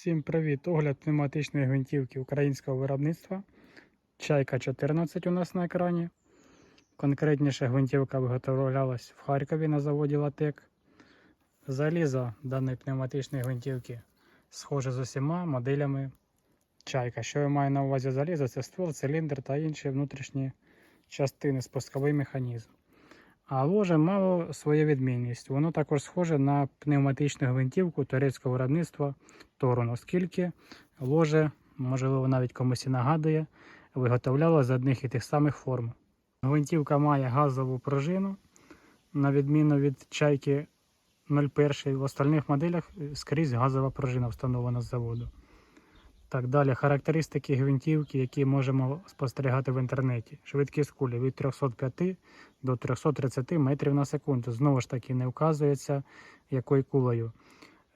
Всім привіт! Огляд пневматичної гвинтівки українського виробництва. Чайка 14 у нас на екрані. Конкретніше гвинтівка виготовлялась в Харкові на заводі Латек. Залізо даної пневматичної гвинтівки схоже з усіма моделями чайка. Що я маю на увазі залізо, це ствол, циліндр та інші внутрішні частини, спусковий механізм. А ложе мало своє відмінність. Воно також схоже на пневматичну гвинтівку турецького виробництва Торун, оскільки ложе, можливо, навіть комусь і нагадує, виготовляло з одних і тих самих форм. Гвинтівка має газову пружину, на відміну від чайки 01. В остальних моделях скрізь газова пружина встановлена з заводу. Так, далі характеристики гвинтівки, які можемо спостерігати в інтернеті. Швидкість кулі від 305 до 330 метрів на секунду. Знову ж таки, не вказується, якою кулею.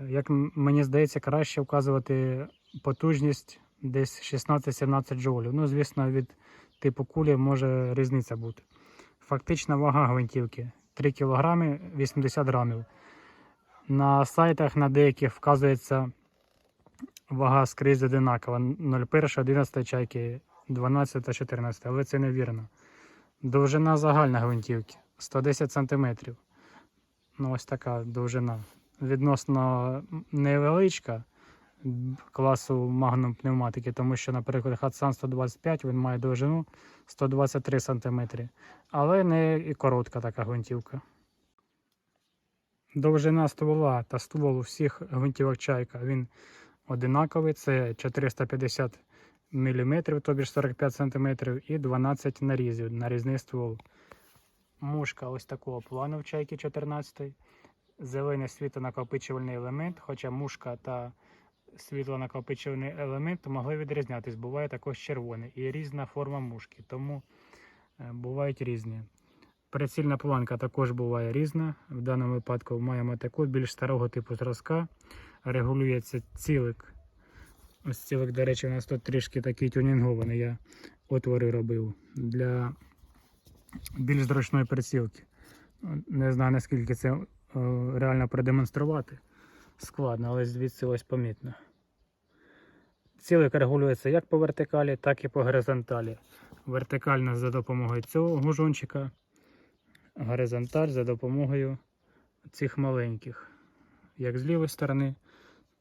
Е, Як мені здається, краще вказувати потужність десь 16-17 джоулів. Ну, звісно, від типу кулі може різниця бути. Фактична вага гвинтівки 3 кг 80 грамів. На сайтах на деяких вказується вага скрізь одинакова. 01, 11 чайки, 12 та 14, але це невірно. Довжина загальна гвинтівки 110 см. Ну, ось така довжина. Відносно невеличка класу магнум пневматики, тому що, наприклад, Хатсан 125 він має довжину 123 см. Але не і коротка така гвинтівка. Довжина ствола та ствол у всіх гвинтівок чайка він одинаковий. Це 450 мм, тобі ж 45 см, і 12 нарізів, нарізний ствол. Мушка ось такого плану в чайки 14. Зелений світлонакопичувальний елемент, хоча мушка та світлонакопичувальний елемент могли відрізнятись. Буває також червоний і різна форма мушки, тому е, бувають різні. Прицільна планка також буває різна. В даному випадку маємо таку більш старого типу зразка. Регулюється цілик. Ось цілик, до речі, у нас тут трішки такий тюнінгований. Я отвори робив для більш зручної прицілки. Не знаю наскільки це е, реально продемонструвати. Складно, але звідси ось помітно. Цілик регулюється як по вертикалі, так і по горизонталі. Вертикально за допомогою цього гужончика, горизонталь за допомогою цих маленьких. Як з лівої сторони,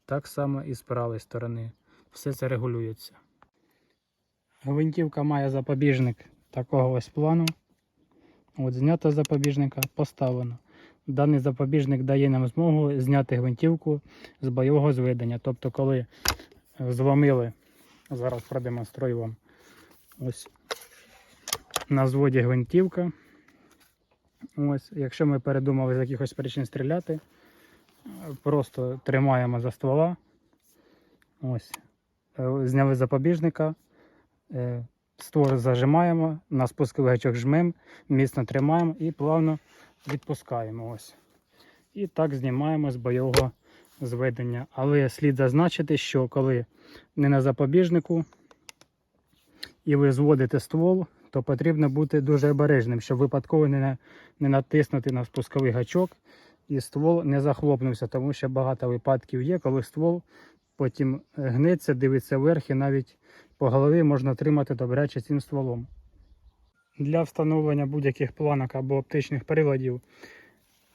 так само і з правої сторони. Все це регулюється. Гвинтівка має запобіжник такого ось плану. От знято запобіжника, поставлено. Даний запобіжник дає нам змогу зняти гвинтівку з бойового зведення. Тобто, коли зломили, зараз продемонструю вам. Ось на зводі гвинтівка. Ось, якщо ми передумали з якихось причин стріляти, просто тримаємо за ствола. Ось. Е, Зняли запобіжника. е, Створ зажимаємо, на спусковий гачок жмемо, міцно тримаємо і плавно відпускаємо. Ось. І так знімаємо з бойового зведення. Але слід зазначити, що коли не на запобіжнику і ви зводите ствол, то потрібно бути дуже обережним, щоб випадково не натиснути на спусковий гачок і ствол не захлопнувся, тому що багато випадків є, коли ствол потім гнеться, дивиться вверх і навіть по голові можна отримати добряче цим стволом. Для встановлення будь-яких планок або оптичних приладів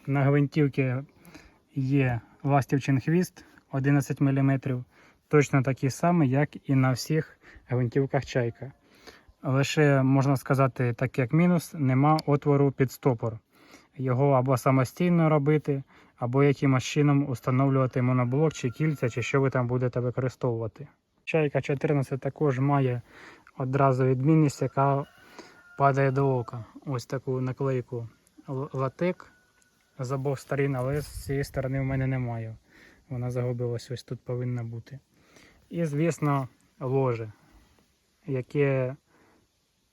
на гвинтівці є ластівчин хвіст 11 мм, точно такий самий, як і на всіх гвинтівках чайка. Лише можна сказати, так як мінус, нема отвору під стопор. Його або самостійно робити, або якимось чином установлювати моноблок чи кільця, чи що ви там будете використовувати. Чайка 14 також має одразу відмінність, яка падає до ока. Ось таку наклейку Л- латек з обох сторін, але з цієї сторони в мене немає. Вона загубилась, ось тут повинна бути. І, звісно, ложе, яке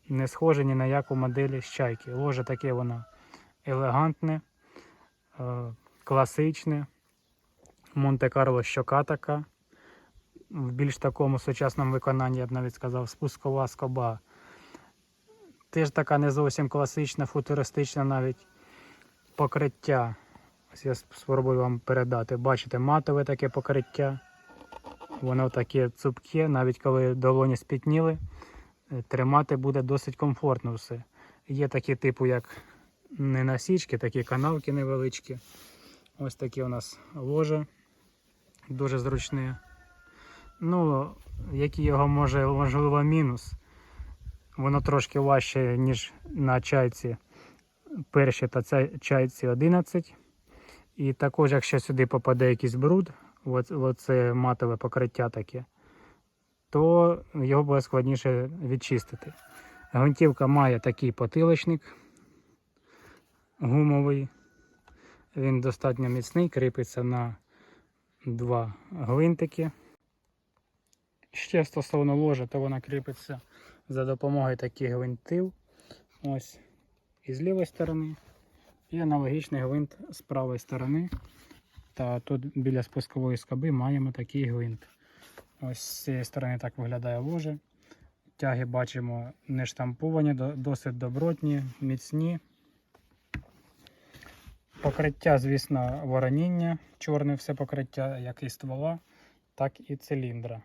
не схоже ні на яку модель з чайки. Ложе таке воно елегантне, е, класичне. Монте-Карло щока така. В більш такому сучасному виконанні, я б навіть сказав, спускова скоба. Теж така не зовсім класична, футуристична навіть покриття. Ось я спробую вам передати. Бачите, матове таке покриття. Воно таке цупке, навіть коли долоні спітніли, е, тримати буде досить комфортно все. Є такі типу, як не насічки, такі канавки невеличкі. Ось такі у нас ложа, дуже зручні. Ну, який його може, можливо, мінус. Воно трошки важче, ніж на чайці перші та чайці 11. І також, якщо сюди попаде якийсь бруд, оце матове покриття таке, то його буде складніше відчистити. Гвинтівка має такий потилочник гумовий. Він достатньо міцний, кріпиться на два гвинтики. Ще стосовно ложа, то вона кріпиться за допомогою таких гвинтів. Ось і з лівої сторони, і аналогічний гвинт з правої сторони. Та тут біля спускової скоби маємо такий гвинт. Ось з цієї сторони так виглядає ложе. Тяги бачимо не штамповані, досить добротні, міцні. Покриття, звісно, вороніння, чорне все покриття, як і ствола, так і циліндра.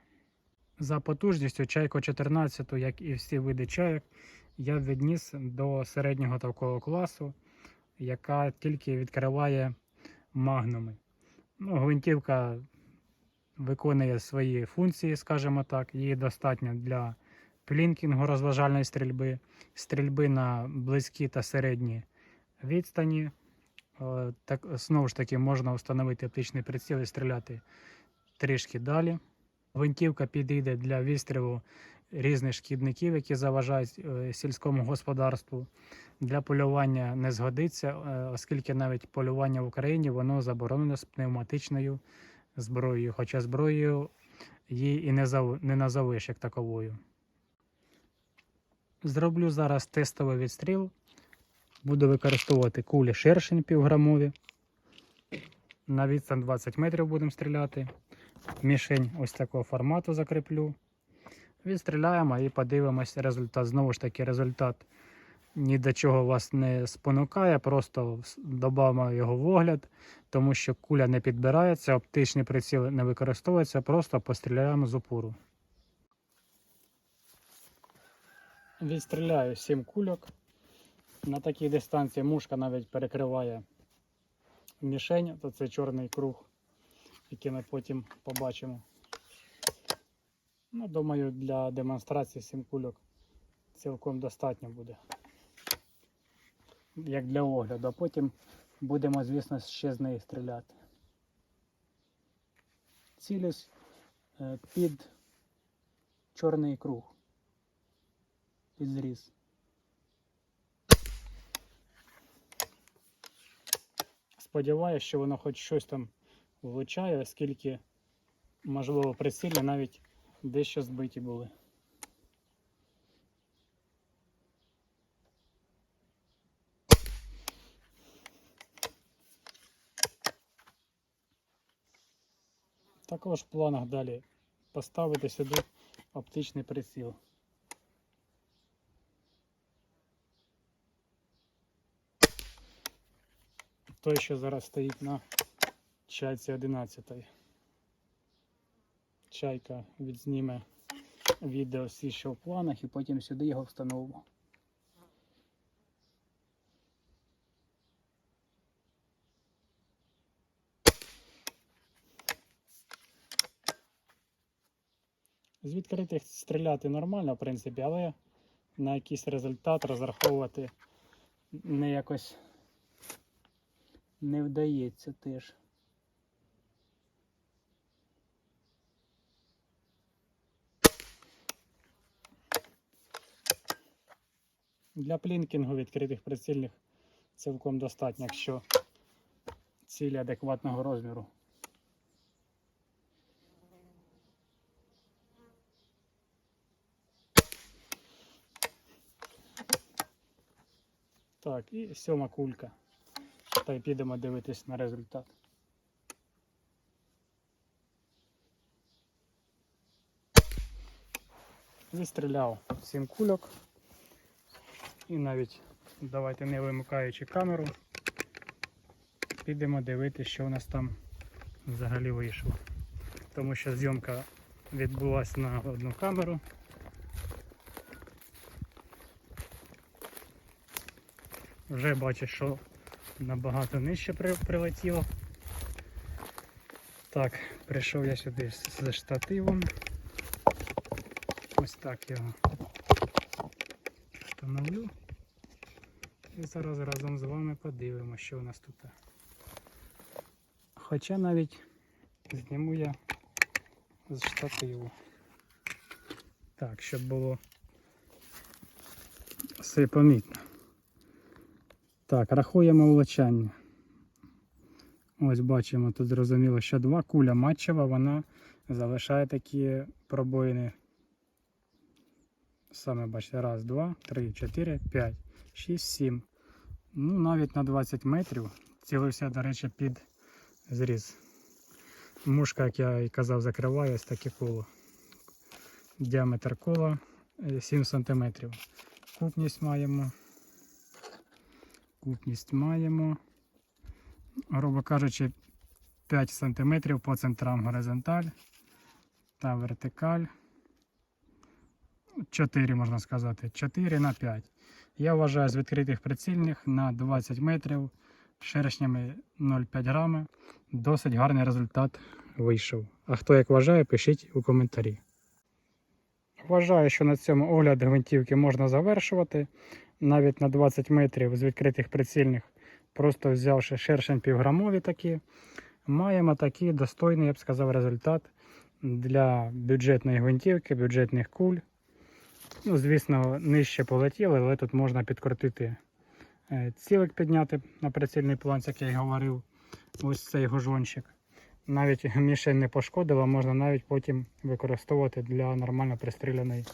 За потужністю чайку 14, як і всі види чайок, я відніс до середнього такого класу, яка тільки відкриває магнуми. Ну, гвинтівка виконує свої функції, скажімо так. Її достатньо для плінкінгу розважальної стрільби, стрільби на близькі та середні відстані. Е, Так, знову ж таки, можна встановити оптичний приціл і стріляти трішки далі. Гвинтівка підійде для відстрілу різних шкідників, які заважають е, сільському господарству. Для полювання не згодиться, е, оскільки навіть полювання в Україні воно заборонено з пневматичною зброєю, хоча зброєю її і не, назовеш як таковою. Зроблю зараз тестовий відстріл. Буду використовувати кулі шершень півграмові. На відстань 20 метрів будемо стріляти. Мішень ось такого формату закріплю. Відстріляємо і подивимось результат. Знову ж таки, результат ні до чого вас не спонукає, просто додамо його в огляд, тому що куля не підбирається, оптичний приціл не використовується, просто постріляємо з упору. Відстріляю 7 кульок. На такій дистанції мушка навіть перекриває мішень, то це чорний круг, який ми потім побачимо. Ну, думаю, для демонстрації 7 кульок цілком достатньо буде. Як для огляду, а потім будемо, звісно, ще з неї стріляти. Цілюсь е, під чорний круг. Під зріз. Сподіваюся, що воно хоч щось там влучає, оскільки, можливо, прицілі навіть дещо збиті були. Також в планах далі поставити сюди оптичний приціл. Той, що зараз стоїть на чайці 11. Чайка відзніме відео всі, що в планах, і потім сюди його встановимо. З відкритих стріляти нормально, в принципі, але на якийсь результат розраховувати не якось не вдається теж. Для плінкінгу відкритих прицільних цілком достатньо, якщо цілі адекватного розміру. Так, і сьома кулька. Та й підемо дивитись на результат. Відстріляв 7 кульок. І навіть давайте не вимикаючи камеру, підемо дивитися, що у нас там взагалі вийшло. Тому що зйомка відбулася на одну камеру. Вже бачу, що набагато нижче прилетіло. Так, прийшов я сюди з штативом. Ось так його встановлю. І зараз разом з вами подивимося, що у нас тут. Хоча навіть зніму я з штативу. Так, щоб було все помітно. Так, рахуємо влучання. Ось бачимо, тут зрозуміло, що два куля матчева, вона залишає такі пробоїни. Саме бачите, раз, два, три, чотири, п'ять, шість, сім. Ну, навіть на 20 метрів. Цілився, до речі, під зріз. Мушка, як я і казав, закриває ось таке коло. Діаметр кола е, 7 см. Купність маємо. Купність маємо. Грубо кажучи, 5 см по центрам горизонталь та вертикаль. 4 можна сказати. 4 на 5. Я вважаю з відкритих прицільних на 20 метрів шершнями 0,5 грами. Досить гарний результат вийшов. А хто як вважає, пишіть у коментарі. Вважаю, що на цьому огляд гвинтівки можна завершувати. Навіть на 20 метрів з відкритих прицільних, просто взявши шершень півграмові такі, маємо такий достойний, я б сказав, результат для бюджетної гвинтівки, бюджетних куль. Ну, звісно, нижче полетіли, але тут можна підкрутити е, цілик підняти на прицільний план, як я й говорив. Ось цей гужончик. Навіть мішень не пошкодила, можна навіть потім використовувати для нормально пристріляної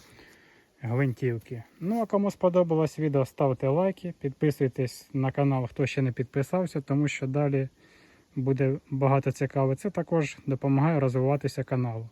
гвинтівки. Ну а кому сподобалось відео, ставте лайки, підписуйтесь на канал, хто ще не підписався, тому що далі буде багато цікавого. Це також допомагає розвиватися каналу.